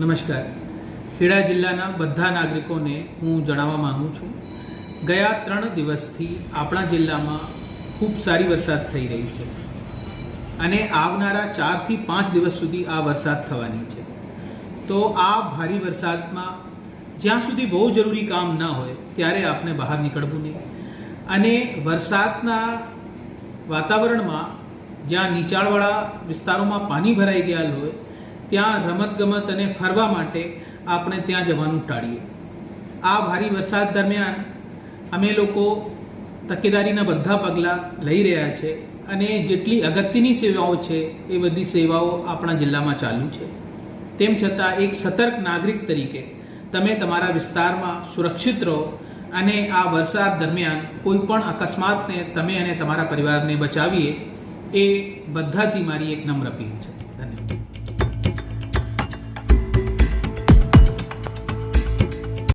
નમસ્કાર. ખેડા જિલ્લાના બધા નાગરિકોને હું જણાવવા માગું છું, ગયા ત્રણ દિવસથી આપણા જિલ્લામાં ખૂબ સારી વરસાદ થઈ રહી છે અને આવનારા ચારથી પાંચ દિવસ સુધી આ વરસાદ થવાની છે. તો આ ભારે વરસાદમાં જ્યાં સુધી બહુ જરૂરી કામ ના હોય ત્યારે આપણે બહાર નીકળવું નહીં. અને વરસાદના વાતાવરણમાં જ્યાં નીચાણવાળા વિસ્તારોમાં પાણી ભરાઈ ગયા હોય ત્યાં રમતગમત અને ફરવા માટે આપણે ત્યાં જવાનું ટાળીએ. આ ભારે વરસાદ દરમિયાન અમે લોકો તકેદારીના બધા પગલાં લઈ રહ્યા છે અને જેટલી અગત્યની સેવાઓ છે એ બધી સેવાઓ આપણા જિલ્લામાં ચાલુ છે. તેમ છતાં એક સતર્ક નાગરિક તરીકે તમે તમારા વિસ્તારમાં સુરક્ષિત રહો અને આ વરસાદ દરમિયાન કોઈ પણ અકસ્માતને તમે અને તમારા પરિવારને બચાવીએ એ બધાથી મારી એક નમ્ર અપીલ છે. ધન્યવાદ.